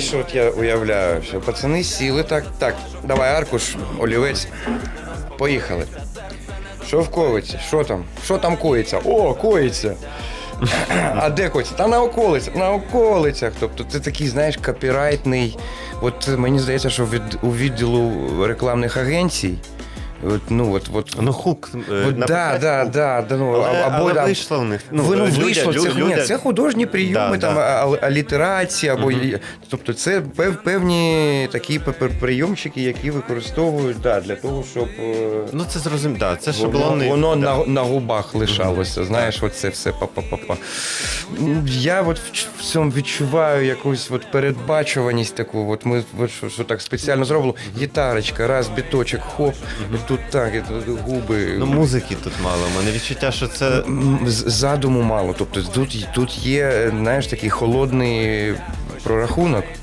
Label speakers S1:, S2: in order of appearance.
S1: знаєш, от я уявляю, що пацани сіли так, так, давай аркуш, олівець, поїхали. Що в ковиці? Що там? Що там коїться? О, коїться. А де коїться? Та на околицях, на околицях. Тобто це такий, знаєш, копірайтний. От мені здається, що від, у відділу рекламних агенцій. От, ну, от, от,
S2: Ну, хук. е,
S1: От,
S2: на
S1: да,
S2: початку.
S1: да, да, да, ну,
S2: Але,
S1: або,
S2: але
S1: да,
S2: вийшло в них. Ну,
S1: Воно
S2: люди-
S1: вийшло, це,
S2: лю-
S1: ні,
S2: люди-
S1: це художні прийоми,
S2: Да,
S1: там,
S2: да.
S1: а- алітерація, або є- тобто це пев, певні такі пе- прийомчики, які використовують да, для того, щоб е,
S2: Ну, це зрозуміло, да, це
S1: воно,
S2: шаблонний.
S1: воно
S2: да.
S1: на, на губах лишалося. Знаєш, оце все па-па-па-па. Я от в, ч- в цьому відчуваю якусь от передбачуваність таку. От ми от, що, що так спеціально зробили. Гітарочка, раз, біточок, хоп, тут так, і тут губи.
S2: Ну, музики тут мало. У мене відчуття, що це.
S1: З- задуму мало. Тобто тут, тут є, знаєш, такий холодний прорахунок.